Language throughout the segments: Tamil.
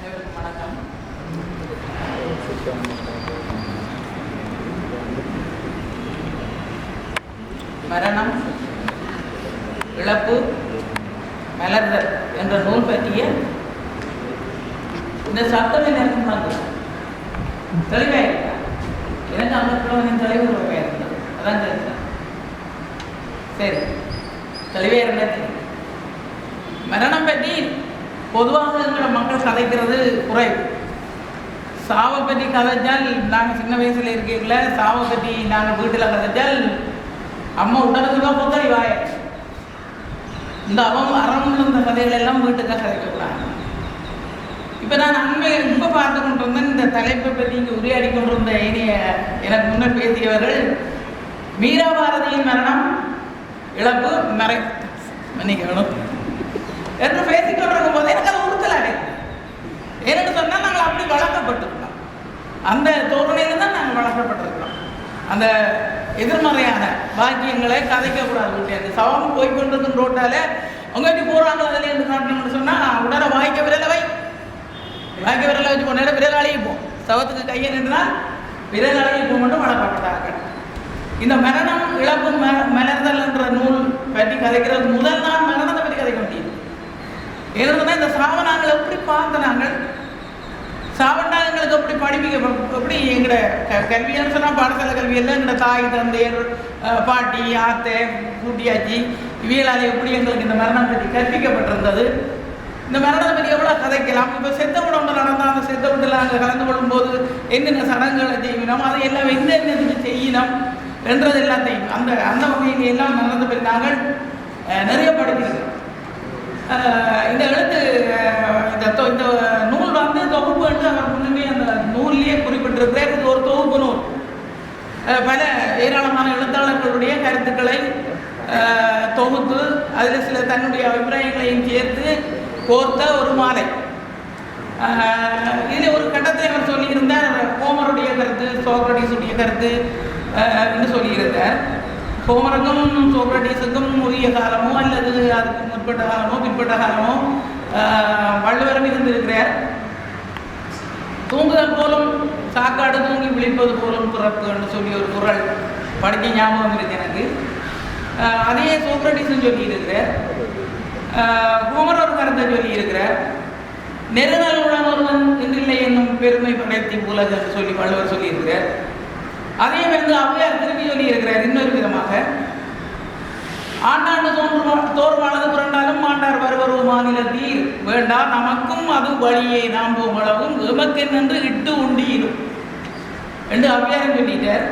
அனைவருக்கும் வணக்கம். மரணம் இழப்பு மலர்தல் என்ற நூல் பற்றிய இந்த சப்தமே எனக்கு வந்து தெளிவாக இருக்கா எனக்கு அமர்க்கிறவனின் தலைவர் ஒரு பெயர் இருந்தது அதான் தெரிஞ்சது சரி. தெளிவாக இருந்தது மரணம் பற்றி பொதுவாக எங்களோட மக்கள் கதைக்கிறது குறைவு சாவை பற்றி கதைச்சால் நாங்கள் சின்ன வயசில் இருக்கீங்கள சாவை பற்றி நாங்கள் வீட்டில் கதைச்சால் அம்மா உடனதுக்காக பொத்தடி வாய. இந்த அவம் அறம் இந்த கதைகள் எல்லாம் வீட்டுக்காக கதைக்கக்கூடாது. இப்போ நான் அண்மை ரொம்ப பார்த்து கொண்டு வந்தேன் இந்த தலைப்பை பற்றி இங்கே உரையாடி கொண்டிருந்த இனிய எனக்கு முன்னர் பேசியவர்கள் மீரா பாரதியின் மரணம் இழப்பு மறை மன்னிக்கணும் என்று பேசிக்கொண்டிருக்கும் போது எனக்கு அது உறுத்தலாக ஏன்னு சொன்னால் நாங்கள் அப்படி வளர்க்கப்பட்டிருக்கோம் அந்த தோரணையில் தான் நாங்கள் வளர்க்கப்பட்டிருக்கிறோம். அந்த எதிர்மறையான பாக்கியங்களை கதைக்கக்கூடாது வீட்டில். சவம் போய் கொண்டிருக்கும் ரோட்டால அவங்க போகிறாங்க அதில் இருந்து காட்டணும்னு சொன்னால் உடனே வாய்க்க விரலை வை. வாய்க்க விரலை வச்சு கொண்டாட விரல் அழிப்போம் சவத்துக்கு கையை நின்றுனா விரல் அழிப்போம் மட்டும் வளர்க்கப்பட்டார்கள். இந்த மரணம் இழப்பு மலர்தல் என்ற நூல் பற்றி கதைக்கிறது. முதல் நாள் மரணம் ஏன்னா இந்த சாவனாங்களை எப்படி பார்த்த நாங்கள் சாவண்டாங்களுக்கு எப்படி படிப்பிக்க எப்படி எங்களோட கல்வின்னு சொன்னால் பாடசாலை கல்வி எல்லாம் எங்களோட தாய் தந்தையர் பாட்டி ஆத்தை கூட்டியாச்சி இவியலால் எப்படி எங்களுக்கு இந்த மரணம் பற்றி கற்பிக்கப்பட்டிருந்தது. இந்த மரணத்தை பற்றி எவ்வளோ கதைக்கலாம். இப்போ செத்த உடம்பு நடந்தால் அந்த செத்த வீட்டில் நாங்கள் கலந்து கொள்ளும்போது என்னென்ன சடங்குகளை செய்யணும் அதை எல்லாம் எந்த என்னதுக்கு செய்யணும் என்றது எல்லாத்தையும் அந்த அந்த வகையில் எல்லாம் மரணத்தை பற்றி நாங்கள் நிறைய படிக்கிறோம் இந்த எழுத்து இந்த இந்த நூல் வந்து தொகுப்பு என்று அவர் முன்னுமே அந்த நூல்லையே குறிப்பிட்டிருக்கிறார். இது ஒரு தொகுப்பு நூல். பல ஏராளமான எழுத்தாளர்களுடைய கருத்துக்களை தொகுத்து அதில் சில தன்னுடைய அபிப்பிராயங்களையும் சேர்த்து கோர்த்த ஒரு மாலை. ஆஹ் இதில் ஒரு கட்டத்தில் அவர் சொல்லியிருந்தார் கோமருடைய கருத்து சோக்ரட்டிஸுடைய கருத்து என்று சொல்லியிருந்தார். ஹோமருக்கும் சோக்ரட்டிஸுக்கும் உரிய காலமோ அல்லது அதுக்கு முற்பட்ட காலமோ பிற்பட்ட காலமோ ஆஹ் வள்ளுவரும் இருந்திருக்கிறார் தூங்குதல் போலும் சாக்காடு தூங்கி விழிப்பது போலும் பிறப்புன்னு சொல்லி ஒரு குரல் படிக்க ஞாபகம் இருக்கு எனக்கு அதையே சோக்ரட்டிஸும் சொல்லியிருக்கிறார் ஆஹ் ஹோமர் ஒரு கருத்தை சொல்லியிருக்கிறார் நெருநலுடன் ஒருவன் இன்றில்லை என்னும் பெருமை படைத்தி உலகு சொல்லி வள்ளுவர் சொல்லியிருக்கிறார் அதே வந்து திரும்பி திருப்பி சொல்லியிருக்கிறார் இன்னொரு விதமாக. ஆண்டாண்டு தோன்றும் தோறும் புரண்டாலும் ஆண்டார் வருவரும் மாநிலத்தீர் வேண்டா நமக்கும் அது வழியை. நாம் போம் அளவும் எமக்கென்று இட்டு உண்டியிடும். என்று அவ்வியாரம் சொல்லிட்டார்.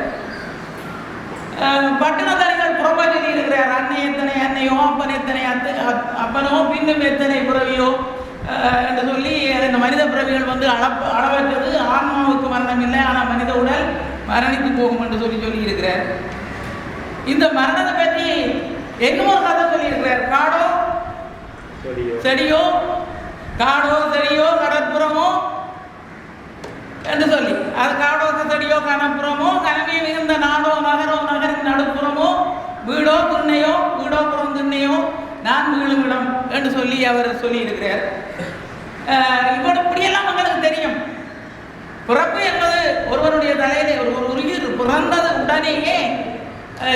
அஹ் பட்டணதாரிகள் புறமா சொல்லி இருக்கிறார். அன்னை எத்தனை அன்னையோ அப்பன் எத்தனை அத்தை அப்பனோ பின்னும் எத்தனை பிறவியோ என்று சொல்லி இந்த மனித பிறவிகள் வந்து அளப் அளவற்றது. ஆன்மாவுக்கு மரணம் இல்லை. ஆனால் மனித உடல் மரணித்து போகும் என்று சொல்லி சொல்லி இருக்கிறார் இந்த மரணத்தை பற்றி இன்னும் ஒரு கதை சொல்லியிருக்கிறார். காடோ? செடியோ? காடோ செடியோ கடற்புறமோ? என்று சொல்லி. அது காடோ செடியோ கனப்புறமோ கனவே மிகுந்த நாடோ நகரோ நகரின் நடுப்புறமோ? வீடோ திண்ணையோ? வீடோ புறம் திண்ணையோ? நான் வீழும் இடம் என்று சொல்லி அவர் சொல்லியிருக்கிறார். இவ்வளவு இப்படியெல்லாம் பிறப்பு என்பது ஒருவருடைய தலையிலே ஒரு ஒரு உயிர் பிறந்தது உடனேயே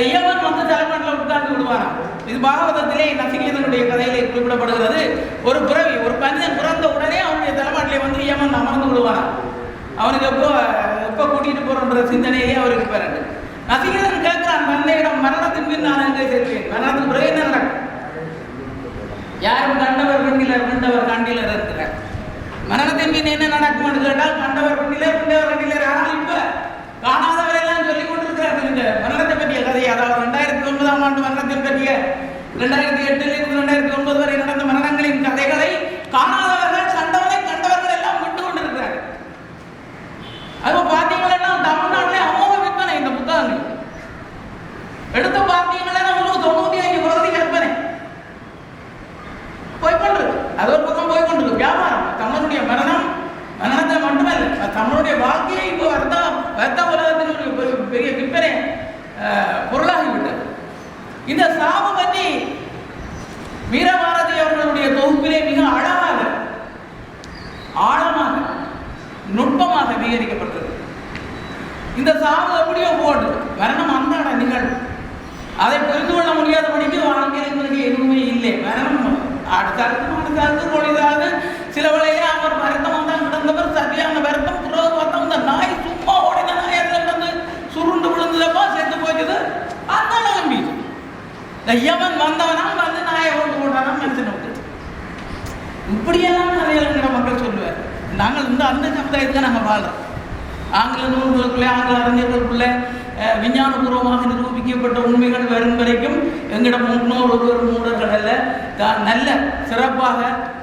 இயவன் வந்து தலைமட்டில் உட்கார்ந்து விடுவாராம். இது பாகவதத்திலே நசிகேதனுடைய கதையிலே குறிப்பிடப்படுகிறது. ஒரு பிறவி ஒரு மனிதன் பிறந்த உடனே அவனுடைய தலைமாட்டிலே வந்து இயமன் அமர்ந்து விடுவாராம். அவனுக்கு எப்போ எப்போ கூட்டிகிட்டு போகிறோன்ற சிந்தனையிலே அவருக்கு பிறகு நசிகேதன் கேட்கிறான் தந்தையிடம் மரணத்தின் பின் நான் எங்கே செல்வேன்? மரணத்துக்கு பிறகு என்ன நடக்கும்? யாரும் கண்டவர் கண்டிலர் கண்டவர் கண்டிலர் இருக்கிறார் மரணத்தின் பின் என்ன நடக்கும் என்று கேட்டால் கண்டவர் கண்டிலர் கண்டவர் கண்டிலர் ஆனால் இப்ப காணாதவர் எல்லாம் சொல்லிக் கொண்டிருக்கிறார்கள். இந்த மரணத்தை பற்றிய கதை அதாவது ரெண்டாயிரத்தி ஒன்பதாம் ஆண்டு மரணத்தை பற்றிய ரெண்டாயிரத்தி எட்டில் இருந்து ரெண்டாயிரத்தி ஒன்பது வரை நடந்த மரணங்களின் கதைகளை காணாதவர்கள் கண்டவரை கண்டவர்கள் எல்லாம் விட்டு கொண்டிருக்கிறார்கள் அது பார்த்தீங்கன்னா தமிழ்நாட்டிலே அமோக விற்பனை இந்த புத்தகங்கள் எடுத்து பார்த்தீங்கன்னா உங்களுக்கு தொண்ணூத்தி அஞ்சு பகுதி கற்பனை போய்கொண்டிருக்கு அது ஒரு பக்கம் போய்கொண்டிருக்கு வியாபாரம் தமிழனுடைய மரணம் மரணத்தை மட்டுமல்ல அது தமிழுடைய வாழ்க்கையை இப்போ வர்த்த வர்த்த உலகத்தின் ஒரு பெரிய- பெரிய விற்பனை அஹ், பொருளாகிவிட்டது இந்த சாவு பற்றி வீரபாரதி அவர்களுடைய தொகுப்பிலே மிக அழகாக ஆழமாக நுட்பமாக விவரிக்கப்பட்டது இந்த சாவு எப்படியோ போடு மரணம் அந்தாட நிகழ்வு அதை புரிந்து கொள்ள முடியாதபடிக்கு வாழ்க்கையில் எங்களுக்கு எதுவுமே இல்லை. மரணம் அடுத்தாலும் அடுத்தாலும் பொழுதாவது சில வழியே அவர் வருத்தம் தான் கிடந்தவர் சரியான வருத்தம் பிறகு பார்த்தோம் இந்த நாய் சும்மா ஓடின நாய் அதில் கிடந்து சுருண்டு விழுந்ததப்பா செத்து போச்சுது அந்த நம்பி இந்த யமன் வந்தவனா வந்து நாயை ஓட்டு போட்டானா மனுஷனை விட்டு இப்படியெல்லாம் நிறைய மக்கள் சொல்லுவார். நாங்கள் இந்த அந்த சமுதாயத்துக்கு நாங்கள் வாழ்றோம். ஆங்கில நூல்களுக்குள்ளே ஆங்கில அறிஞர்களுக்குள்ளே அஹ், விஞ்ஞானபூர்வமாக நிரூபிக்கப்பட்ட உண்மைகள் வரும் வரைக்கும் எங்களிடம் முன்னோர் ஒருவர் மூடர்கள் அல்ல. தான் நல்ல சிறப்பாக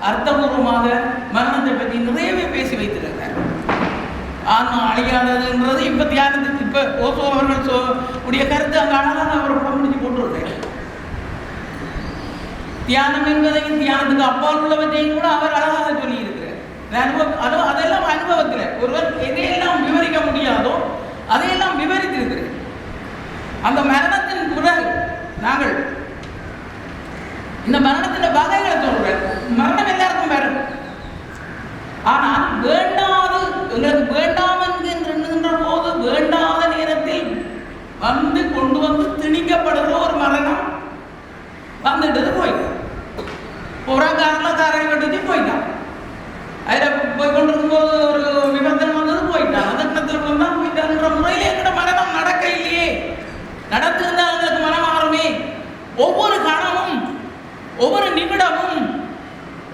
அர்த்தபூர்வமாக மரணத்தை பற்றி நிறையவே பேசி வைத்திருக்கிறார். ஆன்மா அழியாததுன்றது இப்போ தியானத்துக்கு இப்போ ஓசோ அவர்கள் சோ உடைய கருத்து அங்கே அழகாக அவர் படம் முடிஞ்சு போட்டுருக்காரு தியானம் என்பதையும் தியானத்துக்கு அப்பால் உள்ளவற்றையும் கூட அவர் அழகாக சொல்லியிருக்கிறார். அனுபவம் அதோ அதெல்லாம் அனுபவத்தில். ஒருவர் எதையெல்லாம் விவரிக்க முடியாதோ அதையெல்லாம் விவரித்திருக்கிறார் அந்த மரணத்தின் குரல் நாங்கள் இந்த மரணத்தின் வகைகளை சொல்றேன். மரணம் எல்லாருக்கும் வரும். ஆனால் வேண்டாது எங்களுக்கு வேண்டாம் என்கின்ற போது வேண்டாத நேரத்தில் வந்து கொண்டு வந்து திணிக்கப்படுகிற ஒரு மரணம் வந்துட்டது போயிட்டான். புறங்காரில் காரை கட்டுச்சு போயிட்டான். அதில் போய் கொண்டிருக்கும் போது ஒரு விபத்தம் வந்தது போயிட்டான் அந்த இடத்துல வந்தா போயிட்டான்ற முறையில் எங்கட மரணம் நடக்க இல்லையே நடத்திருந்தால் எங்களுக்கு மனம் மாறுமே ஒவ்வொரு கணமும் ஒவ்வொரு நிமிடமும்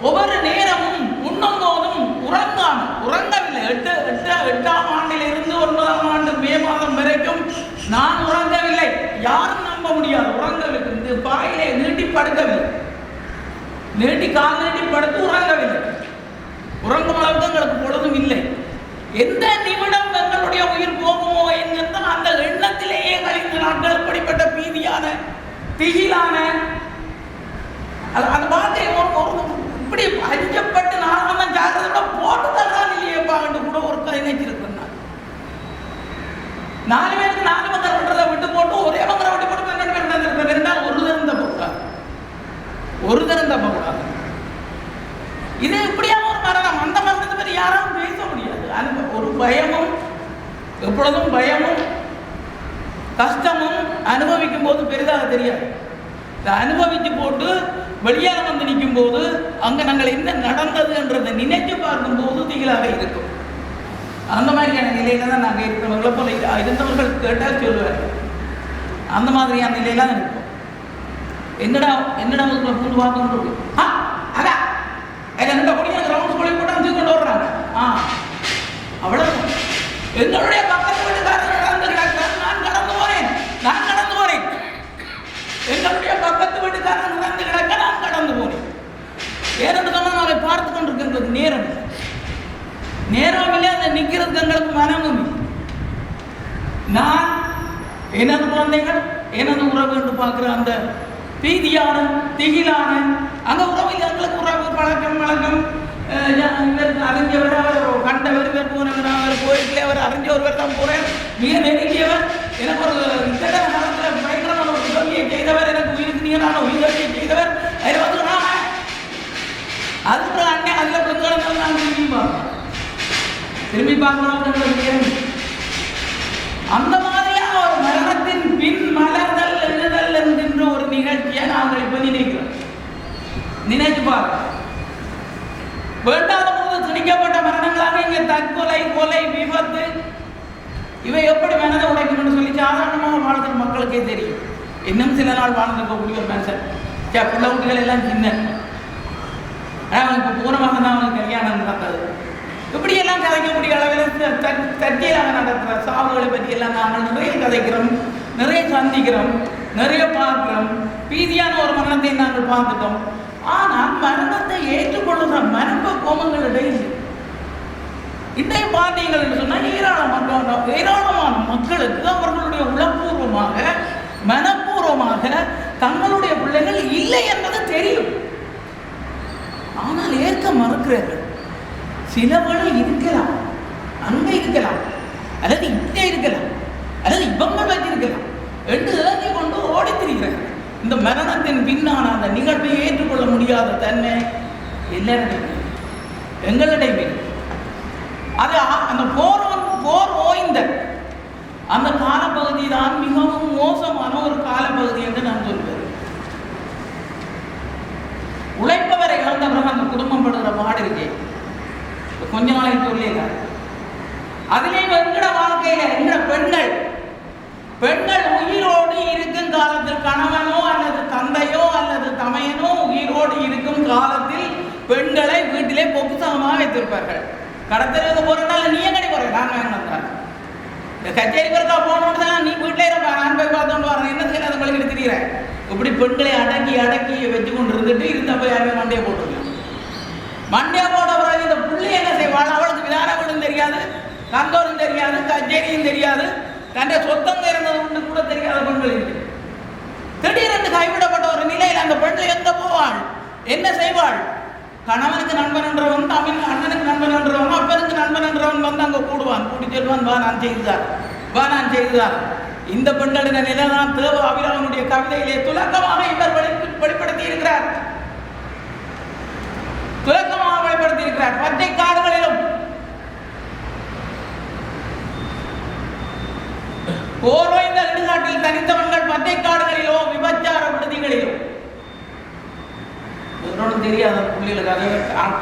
ஒவ்வொரு நேரமும் உண்ணும் போதும் உறங்காமல் உறங்கவில்லை எட்டு எட்டு எட்டாம் ஆண்டிலிருந்து ஒன்பதாம் ஆண்டு மே மாதம் வரைக்கும் நான் உறங்கவில்லை யாரும் நம்ப முடியாது உறங்கவில்லை இந்த பாயிலே நீட்டி படுக்கவில்லை நீட்டி கால் நீட்டி படுத்து உறங்கவில்லை உறங்கும் அளவுக்கு எங்களுக்கு பொழுதும் இல்லை எந்த நிமிடம் எங்களுடைய உயிர் போகுமோ என்கின்ற அந்த எண்ணத்திலேயே கழிந்த நாட்கள் இப்படிப்பட்ட பீதியான திகிலான அது அந்த வார்த்தையை ஒரு ஒரு இப்படி அஞ்சப்பட்டு நான் தான் ஜாக்கிரதை கூட போட்டு தரலாம் இல்லையேப்பான்னு கூட ஒரு கதை நினைச்சிருக்கேன் நான் நாலு பேருக்கு நாலு மங்கரம் விட்டுறதை விட்டு போட்டு ஒரே மங்கரம் விட்டு போட்டு பன்னெண்டு பேர் நடந்திருக்கிற இருந்தால் ஒரு தரம் தப்பக்கூடாது ஒரு தரம் தப்பக்கூடாது இது இப்படியான ஒரு மரணம். அந்த மரணத்தை பற்றி யாராலும் பேச முடியாது. அது ஒரு பயமும் எப்பொழுதும் பயமும் கஷ்டமும் அனுபவிக்கும் போது பெரிதாக தெரியாது. இந்த அனுபவித்து போட்டு வெளியாக வந்து நிற்கும் போது அங்கே நாங்கள் என்ன நடந்ததுன்றதை நினைச்சு பார்க்கும்போது திகிலாக இருக்கும். அந்த மாதிரியான நிலையில தான் நாங்கள் இருக்கிறவங்களை போல இருந்தவர்கள் கேட்டால் சொல்லுவார் அந்த மாதிரியான நிலையில தான் இருக்கும் என்னடா என்னடா உங்களுக்கு பூந்து பார்க்கணும் இருக்கு ஆ அடா. அதில் என்னடா பொடிங்க கிரவுண்ட் சொல்லி போட்டு அஞ்சு கொண்டு வர்றாங்க? ஆ அவ்வளவு என்னுடைய பக்கத்து வீட்டுக்காரர் நடந்து கிடக்கிறார் நான் கடந்து போறேன். நான் கடந்து போறேன். எங்களுடைய பக்கத்து வீட்டுக்காரர் நடந்து கிடக்க நான் கடந்து போறேன். ஏன்னு சொன்னால் அவரை பார்த்து கொண்டிருக்க நேரம். நேரம் இல்லை அந்த நிற்கிறதுக்கு எங்களுக்கு மனமும் நான் எனது குழந்தைகள் எனது உறவு என்று பார்க்குற அந்த பீதியான திகிலான அந்த உறவில் எங்களுக்கு உறவு பழக்கம் வழக்கம். அறிஞ்சவர் அவர் கண்டவர் இவர் போனவர் அவர் கோயிலுக்கு அவர் அறிஞ்ச ஒருவர் தான் போறேன். மிக நெருங்கியவர். எனக்கு ஒரு இத்தனை காலத்தில் பயங்கரமான ஒரு உதவியை செய்தவர். எனக்கு உயிருக்கு நீங்களான உதவியை செய்தவர். அதில் வந்து அதுக்கு அண்ணே அதில் கொஞ்சம் நான் திரும்பி பார்ப்பேன் திரும்பி பார்க்கணும் அந்த நாங்கள் இப்ப நினைக்கிறோம் நினைத்து பாருங்க வேண்டாத போது திணிக்கப்பட்ட மரணங்களாக இங்கே தற்கொலை கொலை விபத்து இவை எப்படி மனதை உடைக்கணும்னு சொல்லி சாதாரணமாக வாழ்கிற மக்களுக்கே தெரியும். இன்னும் சில நாள் வாழ்ந்துருக்கக்கூடிய ஒரு மனுஷன். சே பிள்ளை குட்டிகள் எல்லாம் சின்ன ஆனால் இப்போ போன மாதம் தான் அவனுக்கு கல்யாணம் நடந்தது இப்படியெல்லாம் கதைக்கக்கூடிய அளவில் தற்செயலாக நடக்கிற சாவுகளை பற்றி எல்லாம் நாங்கள் நிறைய கதைக்கிறோம் நிறைய சந்திக்கிறோம். நிறைய பார்க்கிறோம். பீதியான ஒரு மரணத்தை நாங்கள் பார்த்துட்டோம். ஆனால் மரணத்தை ஏற்றுக்கொள்ளுகிற மரப கோமங்கள் இடையில் இன்றைய பார்த்தீங்கள் என்று சொன்னால் ஏராளமான ஏராளமான மக்களுக்கு அவர்களுடைய உளப்பூர்வமாக மனப்பூர்வமாக தங்களுடைய பிள்ளைகள் இல்லை என்பது தெரியும். ஆனால் ஏற்க மறுக்கிறார்கள். சிலவர்கள் இருக்கலாம் அங்கே இருக்கலாம் அல்லது இங்கே இருக்கலாம் அல்லது இவங்க வச்சிருக்கலாம் என்று இலக்கை கொண்டு ஓடித் திரிகிறார்கள் இந்த மரணத்தின் பின்னான அந்த நிகழ்வை ஏற்றுக்கொள்ள முடியாத தன்மை எல்லாரிடையும் இருக்கு. அது அந்த போர் வந்து- போர் ஓய்ந்த அந்த காலப்பகுதி தான் மிகவும் மோசமான ஒரு காலப்பகுதி என்று நான் சொல்வேன் உழைப்பவரை இழந்த பிறகு அந்த குடும்பம் படுகிற பாடு இருக்கே இப்ப கொஞ்ச நாளைக்கு சொல்லல அதிலேயும் எங்கட வாழ்க்கையில எங்கட பெண்கள் பெண்கள் உயிரோடு இருக்கும் காலத்தில் கணவனோ அல்லது தந்தையோ அல்லது தமையனோ உயிரோடு இருக்கும் காலத்தில் பெண்களை வீட்டிலே பொக்குசகமாக வைத்திருப்பார்கள் கடத்தலுக்கு போறதால நீ எங்கடி போற நான் வேண்டாம் இந்த கச்சேரி பிறக்கா போகணும்னு தான் நீ வீட்டிலே இருப்பா நான் போய் பார்த்தோன்னு வரேன் என்ன செய்யல அது உங்களுக்கு தெரியுறேன் இப்படி பெண்களை அடக்கி அடக்கி வச்சு கொண்டு இருந்துட்டு இருந்த போய் யாருமே மண்டையை போட்டுருக்காங்க மண்டையை போட்ட பிறகு இந்த புள்ளி என்ன செய்வாள் அவளுக்கு விதான வீடும் தெரியாது கந்தோரும் தெரியாது கச்சேரியும் தெரியாது தன்னை சொத்தம் இருந்தது ஒன்று கூட தெரியாத பெண்கள் இருக்கு திடீரென்று கைவிடப்பட்ட ஒரு நிலையில் அந்த பெண்கள் எங்க போவாள் என்ன செய்வாள்? கணவனுக்கு நண்பன் என்றவன் தமிழ் அண்ணனுக்கு நண்பன் என்றவன் அப்பனுக்கு நண்பன் என்றவன் வந்து அங்க கூடுவான். கூட்டி செல்வான் வா நான் செய்துதான். வா நான் செய்துதான். இந்த பெண்களின் நிலைதான் தேவ அபிராமனுடைய கவிதையிலே துலக்கமாக இவர் வெளிப்படுத்தி இருக்கிறார் துலக்கமாக வெளிப்படுத்தி இருக்கிறார் பச்சை காடுகளிலும் போர்வைந்த நெடுநாட்டில் தனித்தவன்கள் பச்சை காடுகளிலோ விபச்சார விடுதிகளிலோ தெரியாது தெரியாத பிள்ளைகளுக்கு அது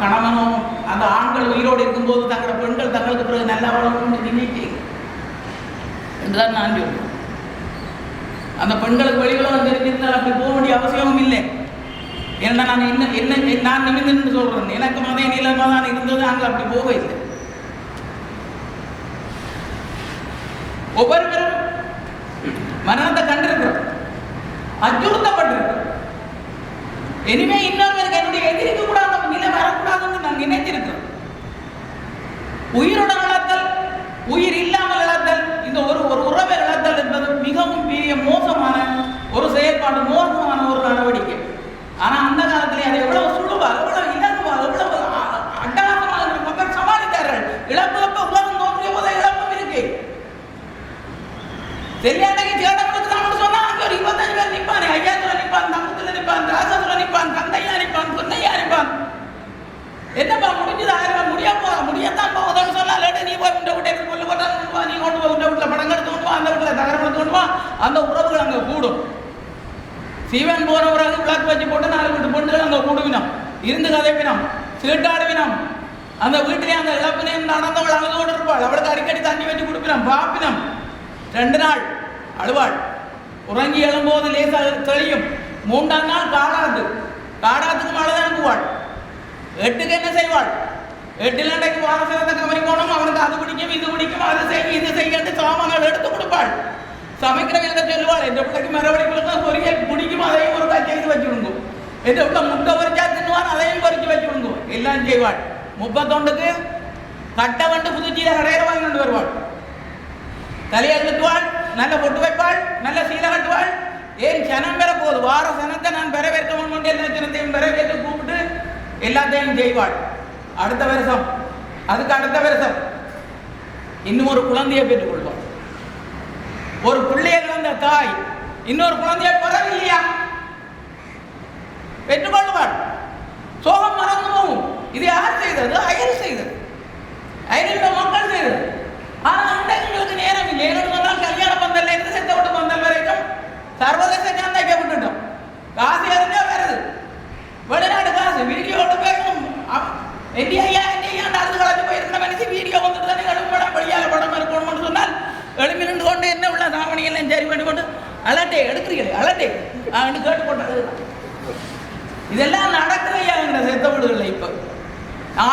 கணவனும் அந்த ஆண்கள் உயிரோடு இருக்கும்போது தங்களோட பெண்கள் தங்களுக்கு பிறகு நல்லா வளரணும்னு நினைக்கிறீங்க என்றுதான் நான் சொல்றேன். அந்த பெண்களுக்கு வெளியுலகம் தெரிஞ்சிருந்தால் அப்படி போக வேண்டிய அவசியமும் இல்லை. ஏன்னா நான் என்ன என்ன நான் நிமிர்ந்து சொல்றேன். எனக்கு மத நிலமாக தான் இருந்தது அங்கே அப்படி போக இல்லை ஒவ்வொருவரும் மரணத்தை கண்டிருக்கிறோம். அச்சுறுத்தப்பட்டிருக்கிறோம். இனிமே இன்னொருவருக்கு என்னுடைய எதிரிக்கு கூட அந்த நிலை வரக்கூடாதுன்னு நான் நினைத்திருக்கிறேன் உயிருடன் இழத்தல் உயிர் இல்லாமல் இழத்தல் இந்த ஒரு ஒரு உறவை இழத்தல் என்பது மிகவும் பெரிய மோசமான ஒரு செயற்பாடு மோசமான ஒரு நடவடிக்கை. ஆனா அந்த காலத்திலே அதை எவ்வளவு சுடுவா எவ்வளவு இலகுவா எவ்வளவு அட்டகாசமாக மக்கள் சமாளித்தார்கள். இழப்பு எப்ப உலகம் தோன்றிய போது இழப்பும் இருக்கு. செல்லியாண்டைக்கு சேடம் சொன்னா அங்க ஒரு இருபத்தஞ்சு பேர் நிப்பான் ஐயாயிரம் நிப்பான் தான் நிப்பான் ராசத்துல நிப்பான் கந்தையா நிப்பான் பொன்னையா நிப்பான் என்னப்பா முடிஞ்சது ஆயிரம் ரூபாய் முடியா போ முடியத்தான் போகுதுன்னு சொன்னா லேட்டு நீ போய் உண்ட விட்டு எடுத்து கொண்டு போட்டா நீ கொண்டு போய் உண்ட வீட்டில் படம் எடுத்து கொண்டு அந்த வீட்டில் தகரம் எடுத்து கொண்டு அந்த உறவுகள் அங்கே கூடும். சிவன் போன உறவு விளக்கு வச்சு போட்டு நாலு வீட்டு பொண்ணுகள் அங்கே கூடுவினோம். இருந்து கதைப்பினோம் சீட்டாடுவினோம் அந்த வீட்டிலே அந்த இழப்பினே நடந்தவள் அழுதோடு இருப்பாள். அவளுக்கு அடிக்கடி தண்ணி வச்சு கொடுப்பினோம் பாப்பினோம். ரெண்டு நாள் அழுவாள். உறங்கி எழும்போது லேசாக தெளியும். மூன்றாம் நாள் காடாத்து காடாத்துக்கு மழை தான் போவாள் எட்டுக்கு என்ன செய்வாள்? எட்டில் அன்றைக்கு வாரசனத்தை கவனிக்கணும். அவனுக்கு அது பிடிக்கும் இது பிடிக்கும் அது செய்யும் இது செய்யட்டு சாமான்கள் எடுத்து கொடுப்பாள். சமைக்கிற விதத்தை சொல்லுவாள். எந்த பிள்ளைக்கு மறுபடி பொரியல் பிடிக்கும் அதையும் ஒரு செய்து வச்சுடுங்க. எந்த பிள்ளை முட்டை பொறிச்சா தின்னுவான் அதையும் பொறிச்சு வச்சுடுங்க. எல்லாம் செய்வாள். முப்பத்தொண்டுக்கு கட்டை வந்து புதுச்சியில் கடையில் வாங்கி கொண்டு வருவாள். தலையை எழுத்துவாள் நல்ல பொட்டு வைப்பாள் நல்ல சீலை கட்டுவாள். ஏன் சனம் பெற போது வார சனத்தை நான் பெறவேற்க முன்கொண்டு எல்லா சனத்தையும் பெறவேற்று கூப்பிட்டு எல்லாத்தையும் செய்வாள். அடுத்த வருஷம். அதுக்கு அடுத்த வருஷம். இன்னும் ஒரு குழந்தையை பெற்றுக்கொள்வாள் ஒரு பிள்ளையை இழந்த தாய் இன்னொரு குழந்தையை பெறவில்லையா? பெற்றுக்கொள்வாள். சோகம் மறந்து போகும். இது யார் செய்தது? அயல் செய்தது. அயலில் மக்கள் செய்தது ஆனா இன்றைக்கு எங்களுக்கு நேரம் இல்லை ஏன்னு சொன்னால் கல்யாண பந்தல்ல இருந்து செத்த விட்டு பந்தல் வரைக்கும் சர்வதேச சந்தைக்க விட்டுட்டோம் காசு எதுவுமே வருது வெளிநாடு காசு வீடியோட பேசணும் இந்தியா இந்தியா அடுத்து கலந்து போயிருக்கிற மனுஷன் வீடியோ வந்துட்டு தானே எழுப்படம் வெளியால படம் இருக்கணும்னு சொன்னால் எழுப்பி நின்று கொண்டு என்ன உள்ள தாவணி சரி பண்ணி கொண்டு அலட்டே எடுக்கிறீங்களே அலட்டே. அவனு கேட்டு போட்டது இதெல்லாம் நடக்குதையா எங்க செத்த வீடுகளில் இப்போ?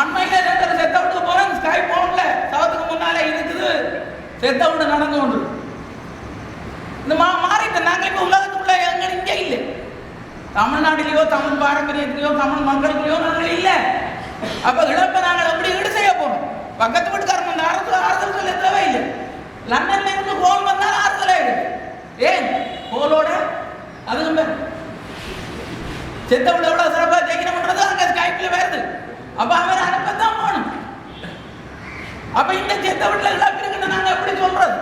அண்மையில அண்மையில் செத்த வீட்டுக்கு போறேன் ஸ்கை போன்ல சவத்துக்கு முன்னாலே இருக்குது. செத்த வீடு நடந்து கொண்டு. இந்த மா மாறிட்டு நாங்கள் இப்போ உலகத்துக்குள்ள எங்க இங்கே இல்லை. தமிழ்நாட்டிலேயோ தமிழ் பாரம்பரியத்திலேயோ தமிழ் மக்களுக்குள்ளேயோ நாங்கள் இல்லை. அப்போ இழப்பை நாங்கள் எப்படி ஈடு செய்ய போறோம்? பக்கத்து வீட்டுக்காரங்க இந்த அரசு ஆறுதல் சொல்ல தேவையில்லை லண்டன்ல இருந்து கோல் வந்தால் ஆறுதல் ஆயிடும் ஏன்? கோலோட? அதுவும் பேர் செத்த விட எவ்வளவு சிறப்பா ஜெயிக்கணும்ன்றது அங்க ஸ்கைப்ல வருது. அப்ப அவன் அனுப்பத்தான் போகணும். அப்ப இந்த செத்த வீட்டுல இழப்பு இருக்குன்னு நாங்க எப்படி சொல்றது?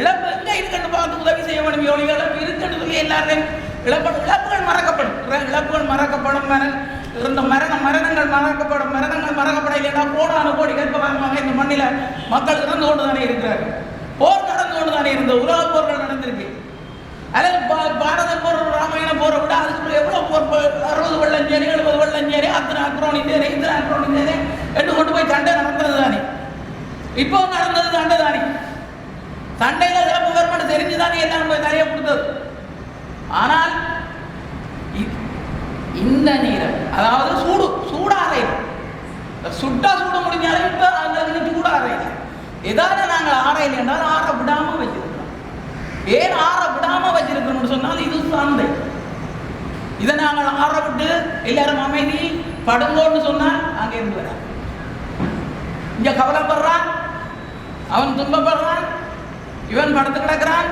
இழப்பு எங்க இருக்குன்னு பார்த்து உதவி செய்ய வேண்டும் எவ்வளவு இழப்பு இருக்குன்னு சொல்லி எல்லாரும் இழப்பு இழப்புகள் மறக்கப்படும். இழப்புகள் மறக்கப்படும் இருந்த மரண மரணங்கள் மறக்கப்படும். மரணங்கள் மறக்கப்பட இல்லைன்னா கோடான கோடி கற்பகாரமாக இந்த மண்ணில மக்கள் இறந்து கொண்டு தானே இருக்கிறார்கள். தானே இருந்த உலக போர்கள் நடந்திருக்கு. அல்லது பாரத போர் ராமாயண போரை விட அதுக்கு எவ்வளவு போர் அறுபது வெள்ளம் சேரி எழுபது வெள்ளம் சேரி அத்தனை அக்ரோணி சேரி இத்தனை அக்ரோணி சேரி என்று கொண்டு போய் சண்டை நடந்தது தானே. இப்போ நடந்தது சண்டை தானே. சண்டையில சிறப்பு கவர்மெண்ட் தெரிஞ்சு தானே எல்லாம் போய் நிறைய கொடுத்தது. ஆனால் இந்த நீரம் அதாவது சூடு சூடாறை சுட்டா சூட முடிஞ்சாலும் இப்போ அங்கே சூடாறை எதாவது நாங்கள் ஆடையில் என்றால் ஆற விடாம வச்சிருக்கிறோம் ஏன் ஆற விடாம வச்சிருக்கிறோம்னு சொன்னால் இது சந்தை. இதை நாங்கள் ஆற விட்டு எல்லாரும் அமைதி படுங்கோன்னு சொன்னால் அங்கே இருந்து வர இங்க கவலைப்படுறான் அவன் துன்பப்படுறான் இவன் படுத்து கிடக்கிறான்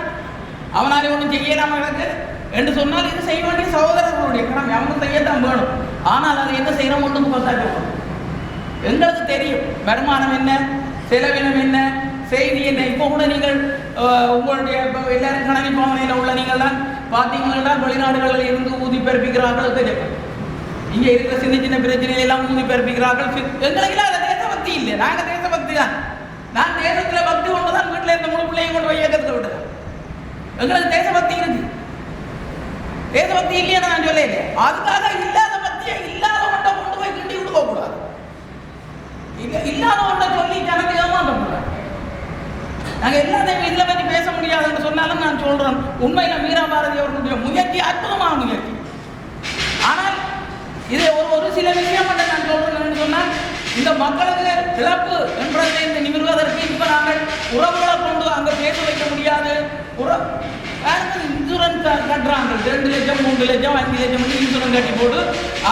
அவனாலே ஒன்றும் செய்யலாம கிடக்கு என்று சொன்னால் இது செய்ய வேண்டிய சகோதரர்களுடைய கடமை. அவங்க செய்யத்தான் வேணும். ஆனால் அதை என்ன செய்யறோம் ஒன்றும் பார்த்தா எங்களுக்கு தெரியும். வருமானம் என்ன? செலவினம் என்ன? செய்தி என்ன? இப்போ கூட நீங்கள் உங்களுடைய எல்லாரும் கணனி பாவனையில் உள்ள நீங்கள் தான் பார்த்தீங்கன்னா வெளிநாடுகளில் இருந்து ஊதி பிறப்பிக்கிறார்கள் தெரியும். இங்கே இருக்கிற சின்ன சின்ன பிரச்சனைகள் எல்லாம் ஊதி பிறப்பிக்கிறார்கள். எங்களுக்கு இல்லாத தேசபக்தி இல்லை. நாங்கள் தேசபக்தி தான். நான் தேசத்தில் பக்தி கொண்டு தான் வீட்டில் இருந்த முழு பிள்ளையும் கொண்டு போய் இயக்கத்தில் விட்டுறேன் எங்களுக்கு தேசபக்தி இருக்கு. தேசபக்தி இல்லையா நான் சொல்லல. அதுக்காக இல்லாத பக்தியை இல்லாத மட்டும் கொண்டு போய் கிண்டி விட்டு போகக்கூடாது. இல்ல இல்லாத ஒன்றை சொல்லி ஜனத்தை ஏமாற்றக்கூடாது நாங்கள் எல்லாத்தையும் இதில் பற்றி பேச முடியாதுன்னு சொன்னாலும் நான் சொல்கிறேன் உண்மையில் மீரா பாரதி அவர்களுடைய முயற்சி அற்புதமான முயற்சி. ஆனால் இது ஒரு ஒரு சில விஷயம் மட்டும் நான் சொல்றேன் சொன்னால் இந்த மக்களுக்கு இழப்பு என்பதை இந்த நிமிர்வதற்கு இப்ப நாங்கள் உறவுகளை கொண்டு அங்க பேச வைக்க முடியாது. உற இன்சூரன்ஸ் கட்டுறாங்க. ரெண்டு லட்சம் மூன்று லட்சம் அஞ்சு லட்சம் இன்சூரன்ஸ் கட்டி போட்டு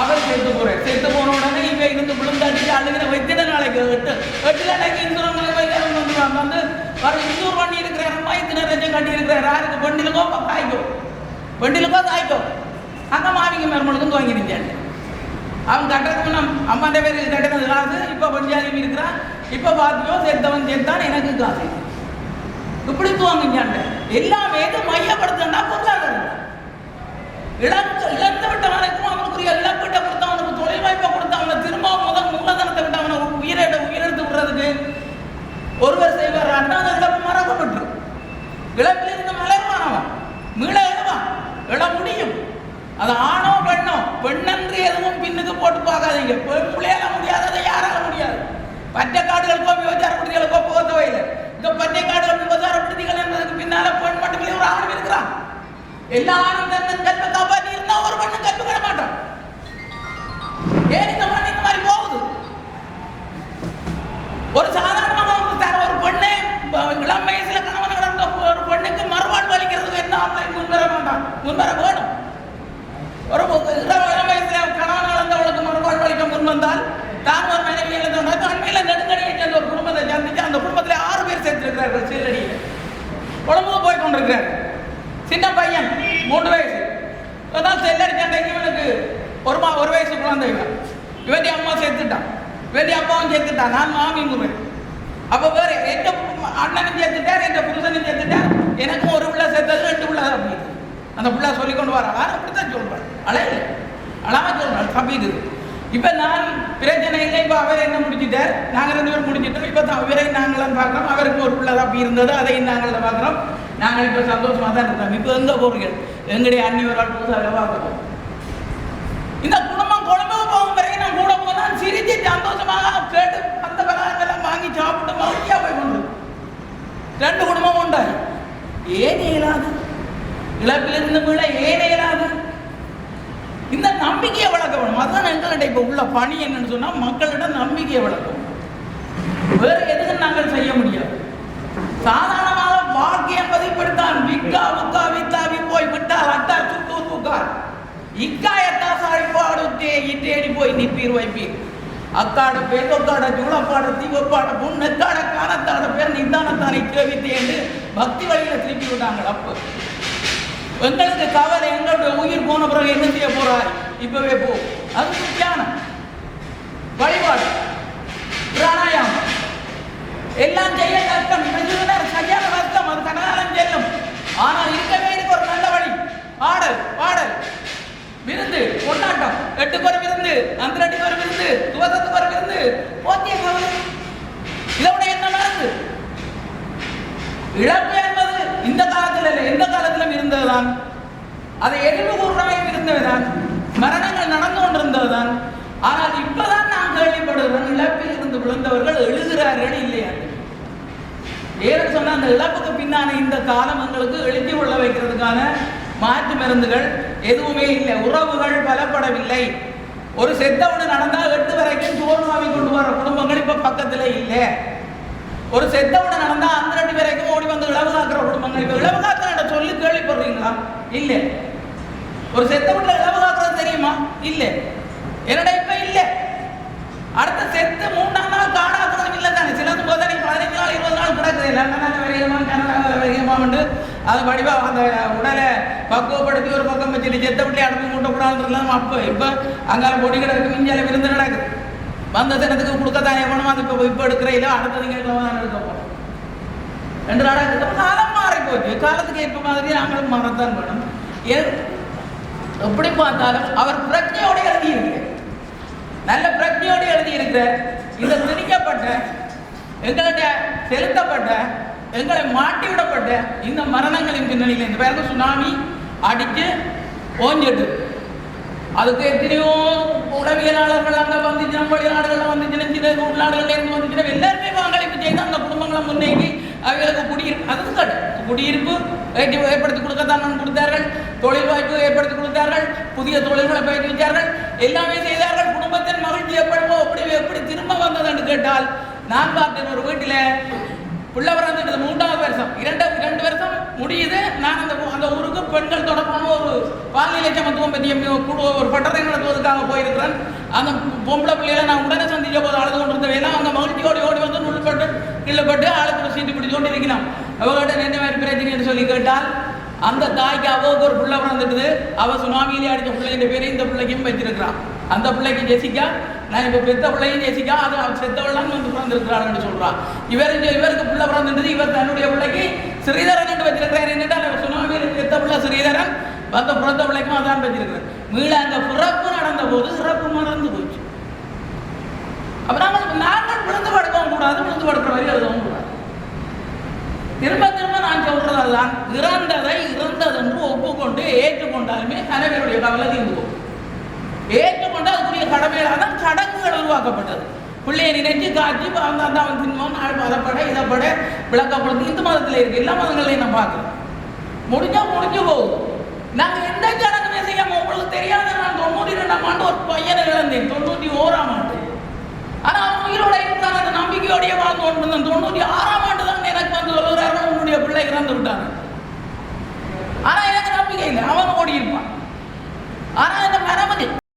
அவர் சேர்த்து போறேன் சேர்த்து போன உடனே இவ இருந்து விழுந்தாட்டி அழுகிற வைத்திட நாளைக்கு எட்டு எட்டு நாளைக்கு இன்சூரன்ஸ் வந்து வந்து வர இன்சூர் பண்ணி இருக்கிறாரம்மா இத்தனை லட்சம் கட்டி இருக்கிறார் யாருக்கு பெண்டிலுக்கோ தாய்க்கோ. பெண்டிலுக்கோ தாய்க்கோ. அங்க மாவிங்க மருமனுக்கும் துவங்கிருந்தாங்க அவன் கட்டுறதுக்கு நம் அம்மாண்ட பேர் கட்டினது காசு இப்போ பஞ்சாயத்து இருக்கிறான் இப்போ பார்த்தியோ சேர்த்தவன் சேர்த்தான் எனக்கு காசு இப்படி துவங்கிஞ்சாண்ட எல்லாமே இது மையப்படுத்தா பொருளாதாரம். இழந்து இழந்து விட்டவனுக்கும் அவனுக்குரிய இழப்பீட்டை கொடுத்தவனுக்கு தொழில் வாய்ப்பை கொடுத்தவனை திரும்ப முதல் மூலதனத்தை விட்டு அவனை உயிரை உயிரெடுத்து விடுறதுக்கு ஒருவர் செய்வார். அந்த இழப்பு மறக்கப்பட்டு இழப்பில் இருந்து மலர்வானவன் மீள இழவான் இழ முடியும். அது ஆணோ பெண்ணோ எதுவும் போட்டு பார்க்காதீங்க பெண் பிள்ளையால முடியாது? அதை யாரால முடியாது பட்டை காடுகளுக்கோ விபச்சாரப்படுத்திகளுக்கோ போக தேவையில்லை இந்த பட்டை காடுகள் விபச்சாரப்படுத்திகள் விடுதிகள் என்பதற்கு பின்னால பெண் மட்டுமே ஒரு ஆணும் இருக்கிறான். எல்லாரும் தன் கற்பை காப்பாற்றி இருந்தா ஒரு பெண்ணும் கற்பு மாட்டான். ஏன் இந்த மண் இந்த மாதிரி போகுது? ஒரு சாதாரணமான ஒரு தர ஒரு பெண்ணே இளம் வயசுல கணவன் கிடந்த ஒரு பெண்ணுக்கு மறுவாழ்வு அளிக்கிறதுக்கு என்ன முன்வர வேண்டாம். முன்வர வேணும். ஒரு இரவு இளம் இளம் வயசுல கணவன் இழந்தவளுக்கு மறுவாழ்வு அளிக்க முன் வந்தால் தான் ஒரு மனைவி இழந்தவங்க அண்மையில் நெடுங்கடியை சேர்ந்த ஒரு குடும்பத்தை சந்திச்சு அந்த குடும்பத்தில் ஆறு பேர் சேர்த்திருக்கிறார்கள் சீரடியில். உடம்புக்கு போய் கொண்டிருக்கிறார். சின்ன பையன் மூன்று வயசு. அதனால் செல்லடி சண்டைக்கு இவனுக்கு. ஒரு மா ஒரு வயசு குழந்தை இவன் இவன் அம்மா சேர்த்துட்டான். இவன் அப்பாவும் சேர்த்துட்டான். நான் மாமி முறை அப்போ வேறு எந்த அண்ணனும் சேர்த்துட்டார் எந்த புருஷனும் சேர்த்துட்டார். எனக்கும் ஒரு பிள்ளை சேர்த்தது ரெண்டு பிள்ளை தான் அப்படி. அந்த பிள்ளை சொல்லி கொண்டு வர வேற அப்படித்தான் சொல்றேன் அழகாக அழாம தம்பி தப்பிது இப்போ நான் பிரச்சனை இல்லை. இப்போ அவர் என்ன முடிஞ்சிட்டார் நாங்கள் ரெண்டு பேரும் முடிஞ்சிட்டோம். இப்போ தான் இவரை நாங்களும் பார்க்குறோம். அவருக்கு ஒரு பிள்ளை தான் இருந்தது. அதையும் நாங்கள் பார்க்குறோம். நாங்கள் இப்போ சந்தோஷமாக தான் இருக்கோம். இப்போ எங்கே போறீர்கள்? எங்களுடைய அண்ணி ஒரு ஆள் புதுசாக பார்க்குறோம் இந்த குடும்பம் குழம்பு போகும் பிறகு நான் கூட போனால் சிரிச்சு சந்தோஷமாக கேட்டு அந்த பலகாரங்கள்லாம் வாங்கி சாப்பிட்டு மகிழ்ச்சியா போய் கொண்டு ரெண்டு குடும்பம் உண்டு. ஏன் இயலாது. இழப்பிலிருந்து மீள ஏன் இயலாது. இந்த நம்பிக்கையை வளர்க்க வேணும் அதுதான் எங்கள்கிட்ட இப்போ உள்ள பணி என்னன்னு சொன்னால் மக்களிடம் நம்பிக்கையை வளர்க்கணும். வேறு எதுவும் நாங்கள் செய்ய முடியாது. சாதாரணமாக வாக்கியம் பதிப்படுத்தான் விக்கா உக்கா வித்தாவி போய் விட்டால் அட்டா சுத்தூர் தூக்கார் இக்கா எத்தா சாய்ப்பாடு தேடி தேடி போய் நிப்பீர் வைப்பீர். அக்காட பேர் ஜூலப்பாட தீவப்பாட புண்ணக்காட காணத்தாட பேர் நிதானத்தானை கேவித்தேன்னு பக்தி வழியில் திருப்பி விட்டாங்க. அப்போ எங்களுக்கு கவலை எங்களுடைய உயிர் போன பிறகு என்ன செய்ய போறார்? இப்பவே போ. அது தியானம் வழிபாடு பிராணாயாமம். எல்லாம் செய்ய கஷ்டம். சரியான கஷ்டம். அது கனகாலம் செல்லும். ஆனால் இருக்கவே இருக்கு ஒரு நல்ல வழி. ஆடல் பாடல். விருந்து கொண்டாட்டம். எட்டுக்கு ஒரு விருந்து அந்தரட்டுக்கு ஒரு விருந்து துவசத்துக்கு ஒரு விருந்து. போத்திய கவலை. இதோட என்ன நடந்து இழப்பு என்பது இந்த காலத்தில் இல்லை எந்த காலத்திலும் இருந்ததுதான். அதை எதிர்ப்பு கூறாயும் இருந்ததுதான். மரணங்கள் நடந்து கொண்டிருந்ததுதான். ஆனால் இப்பதான் நாம் கேள்விப்படுகிறோம் இழப்பில் இருந்து விழுந்தவர்கள் எழுகிறார்கள் இல்லையா? ஏன்னு சொன்னா அந்த இழப்புக்கு பின்னான இந்த காலம் எங்களுக்கு எழுதி கொள்ள வைக்கிறதுக்கான மாற்று மருந்துகள் எதுவுமே இல்லை. உறவுகள் பலப்படவில்லை. ஒரு செத்தவனு நடந்தால் எட்டு வரைக்கும் சோறு வாங்கி கொண்டு வர குடும்பங்கள் இப்ப பக்கத்துல இல்லை. ஒரு செத்தவனு நடந்தா அந்த ரெண்டு வரைக்கும் ஓடி வந்து இளவு காக்கிற குடும்பங்கள் இப்ப இளவு காக்கிற சொல்லி கேள்விப்படுறீங்களா? இல்ல. ஒரு செத்த வீட்டுல இளவு காக்கிறது தெரியுமா? இல்ல. என்னடா இப்ப இல்ல? அடுத்த செத்து மூணாம் நாள் காடாக்குறதும் இல்லை தானே. சிலது போதா நீங்க பதினஞ்சு நாள் இருபது நாள் கிடக்குது. லண்டனால வரையுமா கனடால வரையுமாண்டு அது வடிவா அந்த உடலை பக்குவப்படுத்தி ஒரு பக்கம் வச்சுட்டு செத்த விட்டு அடுப்பு மூட்டக்கூடாதுலாம் அப்போ. இப்போ அங்கே பொடி கிடக்கு மிஞ்சால விருந்து நடக்குது. வந்த தினத்துக்கு கொடுக்கத்தானே வேணும்? அது இப்போ இப்போ எடுக்கிற அடுத்த அடுத்தது தான் எடுக்க போகிறோம் ரெண்டு நாடாக இருக்கிறோம் காலம் மாறி போச்சு. காலத்துக்கு ஏற்ப மாதிரி நாங்களும் மாறத்தான் வேணும். ஏ- எப்படி பார்த்தாலும் அவர் பிரஜையோடு எழுதியிருக்கிறார். நல்ல பிரஜையோடு எழுதியிருக்கிறார். இந்த திணிக்கப்பட்ட எங்கள்கிட்ட செலுத்தப்பட்ட எங்களை மாட்டி விடப்பட்ட இந்த மரணங்களின் பின்னணியில் இந்த பேருக்கு சுனாமி அடித்து ஓஞ்சிட்டு அதுக்கு எத்தனையோ உளவியலாளர்கள் அங்கே வந்துச்சு வெளிநாடுகளில் வந்துச்சு சில உள்நாடுகளில் இருந்து வந்துச்சு எல்லாருமே பங்களிப்பு செய்து அந்த குடும்பங்களை முன்னேறி அவர்களுக்கு குடியிருப்பு அதுக்கு கடை குடியிருப்பு ஏற்படுத்தி கொடுக்கத்தான் கொடுத்தார்கள். தொழில் வாய்ப்பு ஏற்படுத்தி கொடுத்தார்கள். புதிய தொழில்களை பயிற்றுவித்தார்கள் எல்லாமே செய்தார்கள். குடும்பத்தின் மகிழ்ச்சி எப்படி எப்படி எப்படி திரும்ப வந்ததுன்னு கேட்டால் நான் பார்த்தேன் ஒரு வீட்டில் பிள்ளை பிறந்துட்டு மூன்றாவது வருஷம். இரண்டு ரெண்டு வருஷம் முடியுது. நான் அந்த அந்த ஊருக்கு பெண்கள் தொடர்பான ஒரு பால்நிலை சமத்துவம் பற்றிய குழு ஒரு பட்டத்தை நடத்துவதற்காக போயிருக்கிறேன். அந்த பொம்பளை பிள்ளைகளை நான் உடனே சந்திக்க போது அழுது கொண்டிருந்த வேலை அவங்க மகிழ்ச்சியோடு ஓடி வந்து நுள்பட்டு நில்லப்பட்டு ஆளுக்கு சீட்டு பிடிச்சு கொண்டு இருக்கிறான் அவங்ககிட்ட என்ன மாதிரி பிரச்சனை என்று சொல்லி கேட்டால் அந்த தாய்க்கு அவளுக்கு ஒரு பிள்ளை பிறந்துட்டுது. அவள் சுனாமியிலே அடித்த பிள்ளைங்க பேரை இந்த பிள்ளைக்கும் வச்சிருக்கிறான் அந்த பிள்ளைக்கு ஜெசிக்கா நான் இப்போ பெத்த பிள்ளையும் ஜெசிக்கா அது அவன் செத்தவள்லாம் வந்து பிறந்திருக்கிறாள்னு சொல்கிறான் இவர் இங்க- இவருக்கு பிள்ளை பிறந்துட்டு இவர் தன்னுடைய பிள்ளைக்கு ஸ்ரீதரன் என்று வச்சிருக்கிறார் என்னட்டால் சுனாமியில் செத்த பிள்ளை ஸ்ரீதரன் அந்த பிறந்த பிள்ளைக்கும் அதான் வச்சிருக்கிறார் மீள அந்த பிறப்பு நடந்த போது சிறப்பு மறந்து போச்சு. அப்புறம் நாங்கள் விழுந்து படுக்கவும் கூடாது விழுந்து படுக்கிற வரை எழுதவும் கூடாது. திரும்ப திரும்ப நான் சொல்றதெல்லாம் இறந்ததை இறந்ததென்று ஒப்புக்கொண்டு ஏற்றுக்கொண்டாலுமே கனவினுடைய கவலை தீர்ந்து போகும். ஏற்றுக்கொண்டு அதுக்குரிய கடமைகளாக தான் சடங்குகள் உருவாக்கப்பட்டது. பிள்ளையை நினைச்சு காட்சி அந்த அந்த அவன் தின்மோன் அதைப்பட இதைப்பட விளக்கப்படுது இந்து மதத்தில் இருக்கு. எல்லா மதங்களையும் நான் பார்க்குறேன். முடிஞ்சா முடிஞ்சு போகுது. நாங்கள் எந்த சடங்குமே செய்யாமல் உங்களுக்கு தெரியாத நான் தொண்ணூற்றி ரெண்டாம் ஆண்டு ஒரு பையனை இழந்தேன். தொண்ணூற்றி ஓராம் ஆண்டு. ஆனால் அவன் உயிரோட இருந்தான். அந்த நம்பிக்கையோடைய வாழ்ந்து கொண்டிருந்தான். தொண்ணூற்றி ஆறாம் ஆண்டு தான் எனக்கு வந்து சொல்லுகிறார்கள் உன்னுடைய பிள்ளை இறந்து விட்டாங்க ஆனால் எனக்கு நம்பிக்கை இல்லை. அவன் ஓடி இருப்பான் ஆனால் இந்த மரபதி